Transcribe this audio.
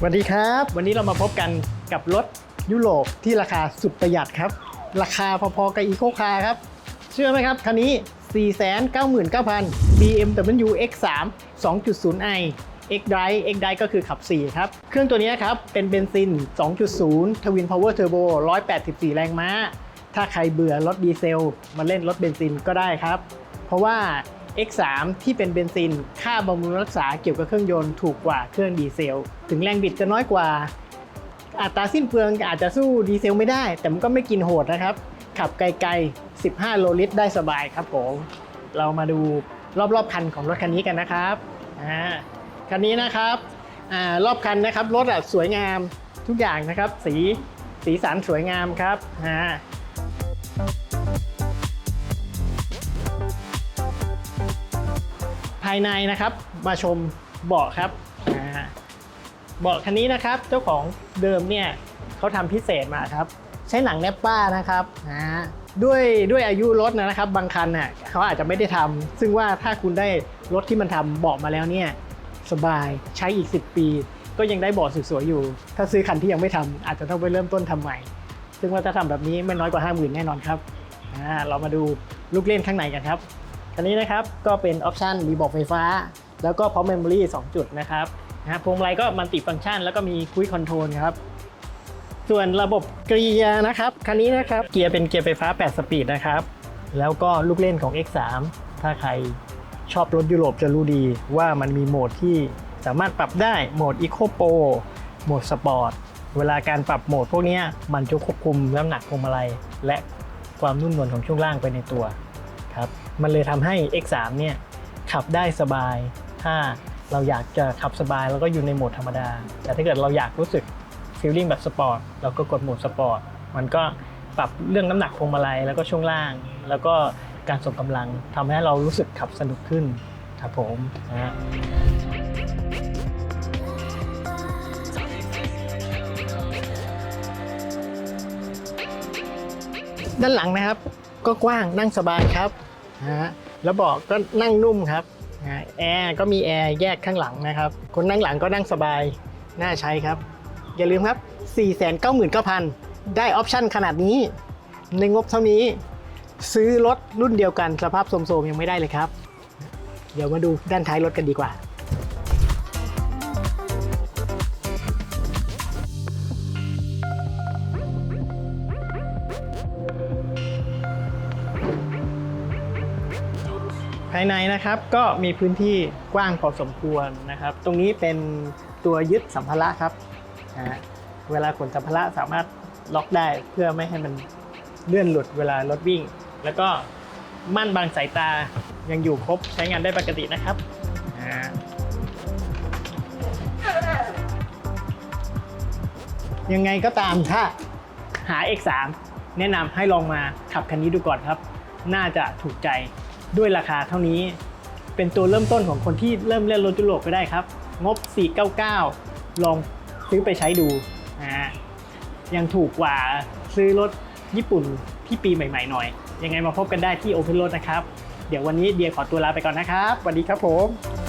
สวัสดีครับ วันนี้เรามาพบกันกับรถยุโรปที่ราคาสุดประหยัดครับ ราคาพอๆกับอีโคคาร์ครับ เชื่อไหมครับ คันนี้ 499,000 BMW X3 2.0i X Drive X Drive ก็คือขับ 4 ครับ เครื่องตัวนี้ครับ เป็นเบนซิน 2.0 Twin Power Turbo 184 แรงม้า ถ้าใครเบื่อรถดีเซล มาเล่นรถเบนซินก็ได้ครับ เพราะว่า X3 ที่เป็นเบนซิน ค่าบำรุงรักษาเกี่ยวกับเครื่องยนต์ถูกกว่าเครื่องดีเซล ถึงแรงบิดจะน้อยกว่า อัตราสิ้นเปลืองอาจจะสู้ดีเซลไม่ได้ แต่มันก็ไม่กินโหดนะครับ ขับไกลๆ 15 โลลิตรได้สบายครับผม เรามาดูรอบๆคันของรถคันนี้กันนะครับคันนี้นะครับอรอบคันนะครับรถอะสวยงามทุกอย่างนะครับ สีสีสันสวยงามครับาภายในนะครับ มาชมเบาะครับเบาะคันนี้นะครับ เจ้าของเดิมเนี่ยเขาทำพิเศษมาครับ ใช้หนังแนปป้านะครับด้วยด้วยอายุรถนะครับ บางคันน่ะเขาอาจจะไม่ได้ทำซึ่งว่าถ้าคุณได้รถที่มันทำเบาะมาแล้วเนี่ยสบายใช้อีก 10 ปี ก็ยังได้เบาะสวยๆอยู่ ถ้าซื้อคันที่ยังไม่ทำอาจจะต้องไปเริ่มต้นทำใหม่ ซึ่งว่าถ้าทำแบบนี้ไม่น้อยกว่า 50,000แน่นอนครับเรามาดูลูกเล่นข้างในกันครับ อันนี้นะครับก็เป็นออปชันมีบอกไฟฟ้า แล้วก็พร้อมเมมโมรี่2จุดนะครับนะฮะพวงมาลัยก็มัลติฟังก์ชัน แล้วก็มีคุยคอนโทรลครับ ส่วนระบบเกียร์นะครับคันนี้นะครับเกียร์เป็นเกียร์ไฟฟ้า 8 สปีดนะครับ แล้วก็ลูกเล่นของ X3 ถ้าใครชอบรถยุโรปจะรู้ดีว่ามันมีโหมดที่สามารถปรับได้โหมด Eco Pro โหมดสปอร์ตเวลาการปรับโหมดพวกนี้มันจะควบคุมน้ำหนักพวงมาลัยและความนุ่มนวลของช่วงล่างไปในตัว ครับ มันเลยทำให้ X3 เนี่ยขับได้สบาย ถ้าเราอยากจะขับสบายแล้วก็อยู่ในโหมดธรรมดา แต่ถ้าเกิดเราอยากรู้สึกฟีลลิ่งแบบสปอร์ตเราก็กดโหมดสปอร์ตมันก็ปรับเรื่องน้ำหนักพวงมาลัยแล้วก็ช่วงล่าง แล้วก็การส่งกำลังทำให้เรารู้สึกขับสนุกขึ้นครับผมนะฮะด้านหลังนะครับ ก็กว้างนั่งสบายครับ นะฮะแล้วเบาะก็นั่งนุ่มครับนะแอร์ก็มีแอร์แยกข้างหลังนะครับ คนนั่งหลังก็นั่งสบาย น่าใช้ครับ อย่าลืมครับ 499,000 ได้ออปชั่นขนาดนี้ ในงบเท่านี้ ซื้อรถรุ่นเดียวกันสภาพโสมๆยังไม่ได้เลยครับ เดี๋ยวมาดูด้านท้ายรถกันดีกว่า ภายในนะครับก็มีพื้นที่กว้างพอสมควรนะครับ ตรงนี้เป็นตัวยึดสัมภาระครับเวลาขนสัมภาระสามารถล็อกได้เพื่อไม่ให้มันเลื่อนหลุดเวลารถวิ่ง แล้วก็ม่านบางสายตายังอยู่ครบใช้งานได้ปกตินะครับยังไงก็ตามถ้าหา X3 แนะนำให้ลองมาขับคันนี้ดูก่อนครับ น่าจะถูกใจ ด้วยราคาเท่านี้ เป็นตัวเริ่มต้นของคนที่เริ่มเล่นรถยุโรปก็ได้ครับ งบ 499 ลองซื้อไปใช้ดูนะฮะยังถูกกว่าซื้อรถญี่ปุ่นที่ปีใหม่ๆหน่อย ยังไงมาพบกันได้ที่ Open Road นะครับ เดี๋ยววันนี้เดียขอตัวลาไปก่อนนะครับสวัสดีครับผม